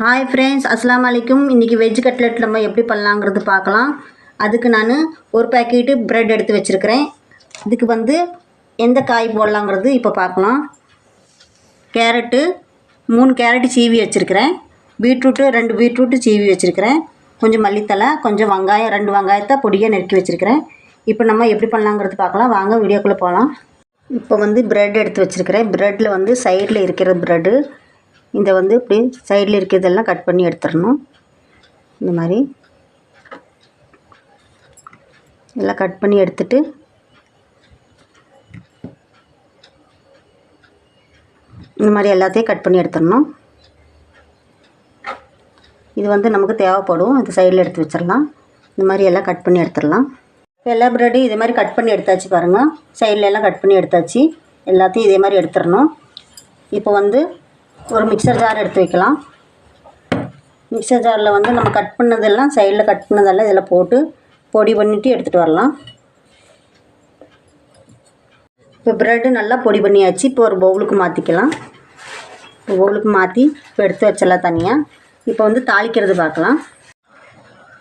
Hi friends அஸ்லாம் அலைக்கும் இன்றைக்கி வெஜ் கட்லெட் நம்ம எப்படி பண்ணலாங்கிறது பார்க்கலாம். அதுக்கு நான் ஒரு பேக்கெட்டு ப்ரெட் எடுத்து வச்சுருக்கிறேன். இதுக்கு வந்து எந்த காய் போடலாங்கிறது இப்போ பார்க்கலாம். கேரட்டு மூணு கேரட்டு சீவி வச்சுருக்கிறேன். பீட்ரூட்டு ரெண்டு பீட்ரூட்டு சீவி வச்சுருக்கிறேன். கொஞ்சம் மல்லித்தலை கொஞ்சம் வெங்காயம் ரெண்டு வெங்காயத்தை பொடியாக நெருக்கி வச்சுருக்கிறேன். இப்போ நம்ம எப்படி பண்ணலாங்கிறது பார்க்கலாம். வாங்க வீடியோக்குள்ளே போகலாம் இப்போ வந்து ப்ரெட் எடுத்து வச்சுருக்கிறேன். ப்ரெட்டில் வந்து சைடில் இருக்கிற ப்ரெட்டு இதை வந்து இப்படி சைடில் இருக்கிறதெல்லாம் கட் பண்ணி எடுத்துடணும். இந்த மாதிரி. எல்லாம் கட் பண்ணி எடுத்துட்டு இந்த மாதிரி எல்லாத்தையும் கட் பண்ணி எடுத்துடணும். இது வந்து நமக்கு தேவைப்படும். இது சைடில் எடுத்து வச்சிடலாம். இந்த மாதிரி எல்லாம் கட் பண்ணி எடுத்துடலாம். இப்போ எல்லா ப்ரெட்டையும் இதே மாதிரி கட் பண்ணி எடுத்தாச்சு பாருங்கள் சைடில் எல்லாம் கட் பண்ணி எடுத்தாச்சு. எல்லாத்தையும் இதே மாதிரி எடுத்துடணும். இப்போ வந்து ஒரு மிக்சர் ஜார் எடுத்து வைக்கலாம். மிக்சர் ஜாரில் வந்து நம்ம கட் பண்ணதெல்லாம் சைடில் கட் பண்ணதெல்லாம் இதில் போட்டு பொடி பண்ணிவிட்டு எடுத்துகிட்டு வரலாம். இப்போ ப்ரெட்டு நல்லா பொடி பண்ணியாச்சு. இப்போ ஒரு பவுலுக்கு மாற்றிக்கலாம் பவுலுக்கு மாற்றி இப்போ எடுத்து வச்சிடலாம் தனியாக இப்போ வந்து தாளிக்கிறது பார்க்கலாம்.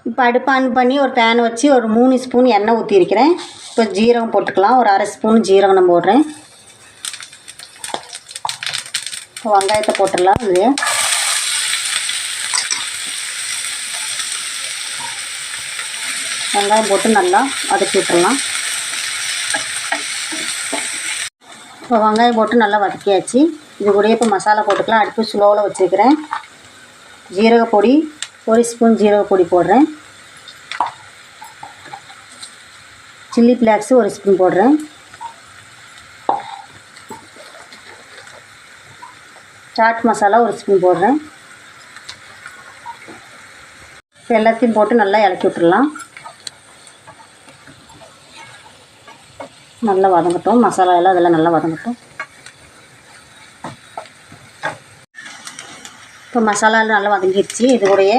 இப்போ அடுப்பு ஆன் பண்ணி ஒரு பேன் வச்சு ஒரு மூணு ஸ்பூன் எண்ணெய் ஊற்றிருக்கிறேன் இப்போ ஜீரகம் போட்டுக்கலாம். ஒரு அரை ஸ்பூன் ஜீரகம் நான் போடுறேன் இப்போ வெங்காயத்தை போட்டுடலாம் இது. வெங்காயம் போட்டு நல்லா வதக்கி விட்டுறலாம் இப்போ வெங்காயம் போட்டு நல்லா வதக்கியாச்சு. இது கூட இப்போ மசாலா போட்டுக்கலாம். அடுப்பு ஸ்லோவில் வச்சுருக்கிறேன். ஜீரக பொடி ஒரு ஸ்பூன் ஜீரக பொடி போடுறேன். சில்லி ஃப்ளாக்ஸு ஒரு ஸ்பூன் போடுறேன். சாட் மசாலா ஒரு ஸ்பூன் போடுறேன். எல்லாத்தையும் போட்டு நல்லா இறக்கி விட்டுடலாம் நல்லா வதங்கட்டும். மசாலா எல்லாம் அதெல்லாம் நல்லா வதங்கட்டும். இப்போ மசாலா நல்லா வதங்கிடுச்சு. இது கூடயே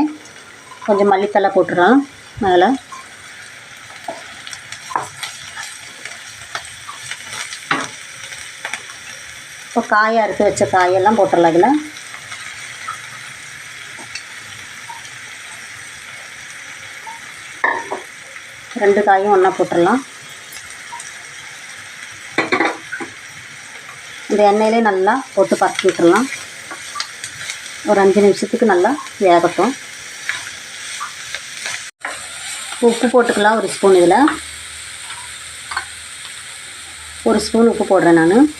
கொஞ்சம் மல்லித்தலை போட்டுடலாம். மேலே இப்போ காயை அறுத்து வச்ச காயெல்லாம் போட்டுடலாம் இதில். ரெண்டு காயும் ஒன்றா போட்டுடலாம். இந்த எண்ணெயிலே நல்லா போட்டு பறக்கி விட்டுடலாம். ஒரு அஞ்சு நிமிஷத்துக்கு நல்லா வேகட்டும். உப்பு போட்டுக்கலாம் ஒரு ஸ்பூன் இதில். ஒரு ஸ்பூன் உப்பு போடுறேன் நான்.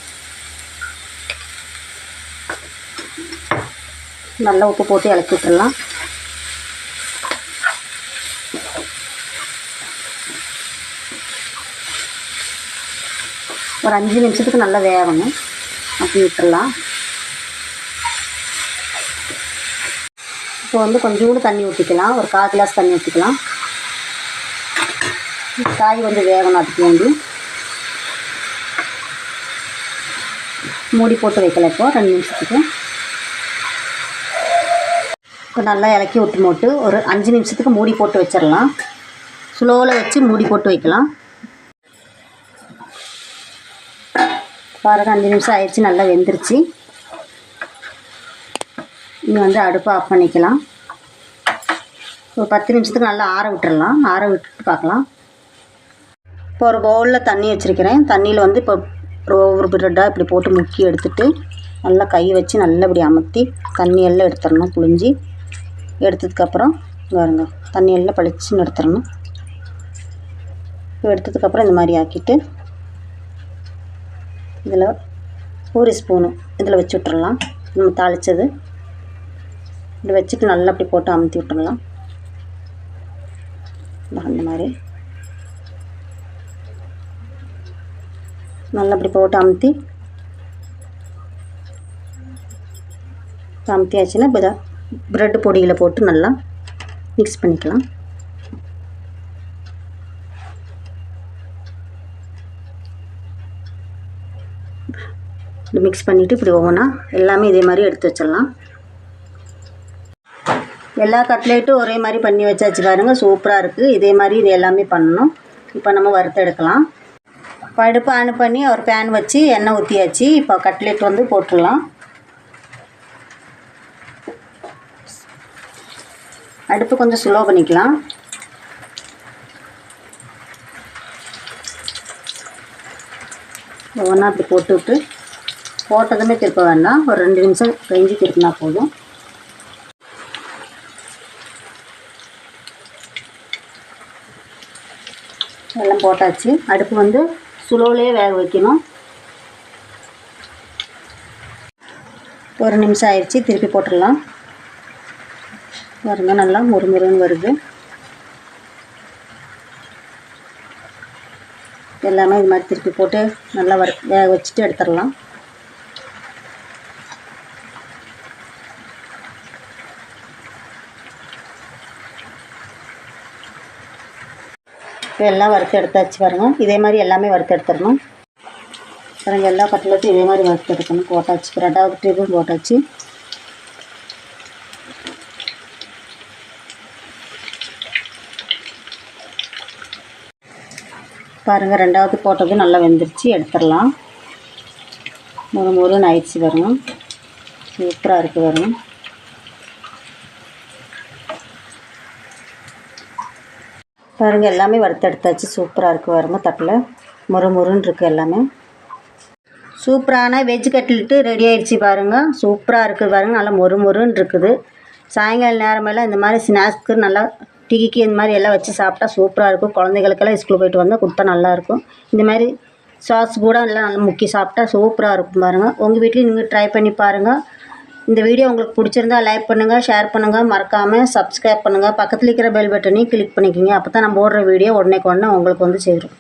நல்லா உப்பு போட்டு இலக்கி விட்டுடலாம் ஒரு அஞ்சு நிமிஷத்துக்கு நல்லா வேகணும். அப்படி விட்டுறலாம். இப்போ வந்து கொஞ்சோண்டு தண்ணி ஊற்றிக்கலாம் ஒரு கால் கிளாஸ் தண்ணி ஊற்றிக்கலாம் காய் கொஞ்சம் வேகணும் அதுக்கு வேண்டி மூடி போட்டு வைக்கல இப்போ. ரெண்டு நிமிஷத்துக்கு. நல்லா இலக்கி விட்டு போட்டு ஒரு அஞ்சு நிமிஷத்துக்கு மூடி போட்டு வச்சிடலாம். ஸ்லோவில் வச்சு மூடி போட்டு வைக்கலாம். பாருங்கள் அஞ்சு நிமிஷம் ஆயிடுச்சு நல்லா வெந்துருச்சு. இனி வந்து அடுப்பை ஆஃப் பண்ணிக்கலாம். ஒரு பத்து நிமிஷத்துக்கு நல்லா ஆற விட்டுடலாம் ஆற விட்டுட்டு பார்க்கலாம். இப்போ ஒரு பவுலில் தண்ணி வச்சுருக்கிறேன். தண்ணியில் வந்து இப்போ ஒவ்வொரு ப்ரெட்டாக இப்படி போட்டு முக்கி எடுத்துட்டு நல்லா கை வச்சு நல்லா இப்படி அமர்த்தி தண்ணியெல்லாம் எடுத்துடணும் புழிஞ்சி. எடுத்ததுக்கப்புறம் பாருங்க தண்ணி எல்லாம் பளிச்சுன்னு எடுத்துடணும். இப்போ எடுத்ததுக்கப்புறம் இந்த மாதிரி ஆக்கிட்டு இதில் ஒரு ஸ்பூனு இதில் வச்சு விட்டுறலாம். நம்ம தாளித்தது இப்படி வச்சுட்டு நல்லா அப்படி போட்டு அமுத்தி விட்டுடலாம் அந்த மாதிரி. நல்லா அப்படி போட்டு அமுத்தி அமுத்தியாச்சுன்னா இப்போ ப்ரெட்டு பொடியில் போட்டு நல்லா மிக்ஸ் பண்ணிக்கலாம். இப்படி மிக்ஸ் பண்ணிவிட்டு இப்படி ஒவ்வொன்றா எல்லாமே இதே மாதிரி எடுத்து வச்சிடலாம். எல்லா கட்லேட்டும் ஒரே மாதிரி பண்ணி வச்சாச்சு பாருங்கள் சூப்பராக இருக்குது இதே மாதிரி இது எல்லாமே பண்ணணும். இப்போ நம்ம வறுத்து எடுக்கலாம். இப்போ ஆன் பண்ணி ஒரு பேன் வச்சு எண்ணெய் ஊற்றியாச்சு இப்போ கட்லெட் வந்து போட்டுடலாம். அடுப்பு கொஞ்சம் ஸ்லோ பண்ணிக்கலாம். ஒவ்வொன்றா அப்படி போட்டு விட்டு போட்டதுமே திருப்ப வேண்டாம். ஒரு ரெண்டு நிமிஷம் கழிஞ்சு திருப்பினா போதும். எல்லாம் போட்டாச்சு. அடுப்பு வந்து சுலோவிலே வேக வைக்கணும். ஒரு நிமிஷம் ஆயிடுச்சு திருப்பி போட்டுடலாம். பாருங்க நல்லா முறுமுறுன்னு வருது. எல்லாமே இது மாதிரி திருப்பி போட்டு நல்லா வர வேக வச்சுட்டு எடுத்துடலாம். இப்போ எல்லாம் வறுத்து எடுத்தாச்சு பாருங்க. இதே மாதிரி எல்லாமே வறுத்து எடுத்துடணும். பாருங்கள் எல்லா கட்லட்டும் இதே மாதிரி வறுத்து எடுக்கணும். போட்டாச்சு ரெண்டாவது டேபிள் போட்டாச்சு. பாருங்கள் ரெண்டாவது போட்டது நல்லா வெந்துருச்சு. எடுத்துடலாம். முறு முறுன்னு ஆயிடுச்சு வரும் சூப்பராக இருக்குது பாருங்க. பாருங்கள் எல்லாமே வறுத்தெடுத்தாச்சு. சூப்பராக இருக்குது வருங்க தட்டில். முறு முறுன்னு இருக்குது எல்லாமே. சூப்பரான வெஜ் கட்லெட்டு ரெடி ஆயிடுச்சு பாருங்கள் சூப்பராக இருக்குது பாருங்கள் நல்லா மொறு மொறுன்னு இருக்குது. சாயங்கால நேரமெல்லாம் இந்த மாதிரி ஸ்நாக்ஸ்க்கு நல்லா டீக்கு இந்த மாதிரி எல்லாம் வச்சு சாப்பிட்டா சூப்பராக இருக்கும். குழந்தைகளுக்கெல்லாம் ஸ்கூல் போயிட்டு வந்தால் கொடுத்தா நல்லாயிருக்கும் இந்த மாதிரி சாஸ் கூட எல்லாம் நல்லா முக்கி சாப்பிட்டா சூப்பராக இருக்கும் பாருங்கள் உங்கள் வீட்லேயும் நீங்கள் ட்ரை பண்ணி பாருங்கள் இந்த வீடியோ உங்களுக்கு பிடிச்சிருந்தா லைக் பண்ணுங்கள் ஷேர் பண்ணுங்கள் மறக்காமல் சப்ஸ்கிரைப் பண்ணுங்கள் பக்கத்தில் இருக்கிற பெல் பட்டனையும் கிளிக் பண்ணிக்கோங்க. அப்போ தான் நம்ம போடுற வீடியோ உடனே உடனே உங்களுக்கு வந்து சேரும்.